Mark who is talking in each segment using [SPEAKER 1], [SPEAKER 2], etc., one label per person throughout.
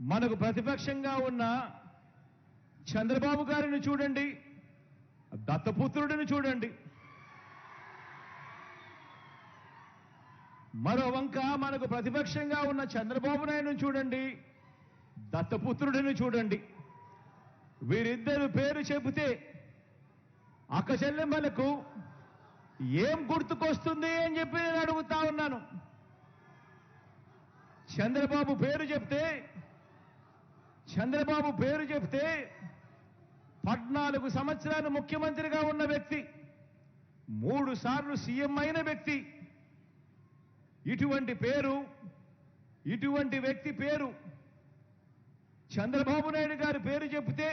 [SPEAKER 1] మనకు ప్రతిపక్షంగా ఉన్న చంద్రబాబు గారిని చూడండి దత్తపుత్రుడిని చూడండి. మరో వంక మనకు ప్రతిపక్షంగా ఉన్న చంద్రబాబు నాయుడుని చూడండి దత్తపుత్రుడిని చూడండి. వీరిద్దరు పేరు చెబితే అక్క చెల్లెమ్మలకు ఏం గుర్తుకొస్తుంది అని చెప్పి నేను అడుగుతా ఉన్నాను. చంద్రబాబు పేరు చెప్తే చంద్రబాబు పేరు చెప్తే పద్నాలుగు సంవత్సరాలు ముఖ్యమంత్రిగా ఉన్న వ్యక్తి మూడు సార్లు సీఎం అయిన వ్యక్తి. ఇటువంటి పేరు ఇటువంటి వ్యక్తి పేరు చంద్రబాబు నాయుడు గారి పేరు చెప్తే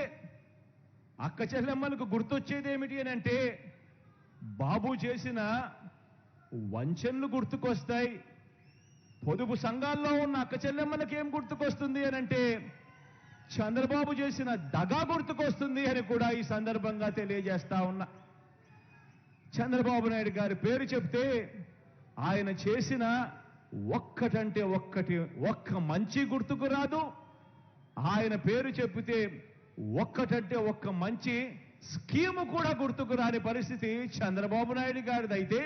[SPEAKER 1] అక్క చెల్లెమ్మలకు గుర్తొచ్చేది ఏమిటి అని అంటే బాబు చేసిన వంచనలు గుర్తుకొస్తాయి. పొదుపు సంఘాల్లో ఉన్న అక్క చెల్లెమ్మలకి ఏం గుర్తుకొస్తుంది అని అంటే చంద్రబాబు చేసిన దగా గుర్తుకొస్తుంది అని కూడా ఈ సందర్భంగా తెలియజేస్తా ఉన్నా. చంద్రబాబు నాయుడు గారి పేరు చెప్తే ఆయన చేసిన ఒక్కటంటే ఒక్కటి ఒక్క మంచి గుర్తుకు రాదు. ఆయన పేరు చెప్తే ఒక్కటంటే ఒక్క మంచి స్కీము కూడా గుర్తుకు రాని పరిస్థితి చంద్రబాబు నాయుడు గారిదైతే.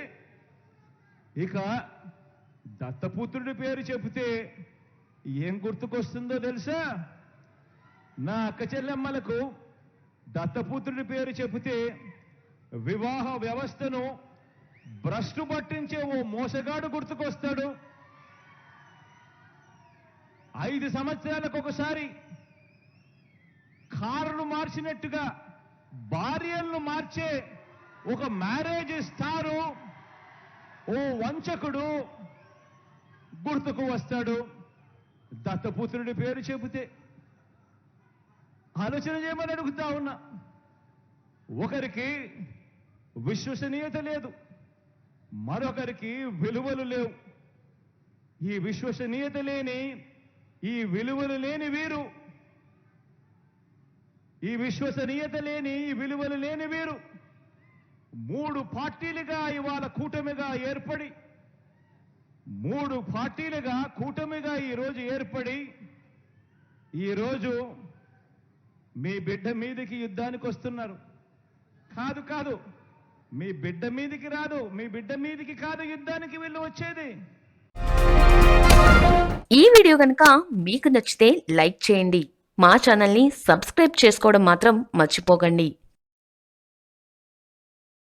[SPEAKER 1] ఇక దత్తపుత్రుడి పేరు చెబితే ఏం గుర్తుకొస్తుందో తెలుసా? నా అక్క చెల్లెమ్మలకు దత్తపుత్రుడి పేరు చెబితే వివాహ వ్యవస్థను భ్రష్టు పట్టించే ఓ మోసగాడు గుర్తుకొస్తాడు. ఐదు సంవత్సరాలకు ఒకసారి కారును మార్చినట్టుగా భార్యలను మార్చే ఒక మ్యారేజ్ స్టారు ఓ వంచకుడు గుర్తుకు వస్తాడు. దత్తపుత్రుడి పేరు చెబితే ఆలోచన చేయమని అడుగుతా ఉన్నా. ఒకరికి విశ్వసనీయత లేదు మరొకరికి విలువలు లేవు. ఈ విశ్వసనీయత లేని ఈ విలువలు లేని వీరు ఈ విశ్వసనీయత లేని ఈ విలువలు లేని వీరు మూడు పార్టీలుగా ఇవాళ కూటమిగా ఏర్పడి మూడు పార్టీలుగా కూటమిగా ఈరోజు ఏర్పడి ఈరోజు మీ బిడ్డ మీదకి యుద్ధానికి వస్తున్నారు. కాదు కాదు. మీ బిడ్డ మీదికి రాదు మీ బిడ్డ మీదికి కాదు యుద్ధానికి వీళ్ళు వచ్చేది.
[SPEAKER 2] ఈ వీడియో కనుక మీకు నచ్చితే లైక్ చేయండి. మా ఛానల్ని సబ్స్క్రైబ్ చేసుకోవడం మాత్రం మర్చిపోకండి.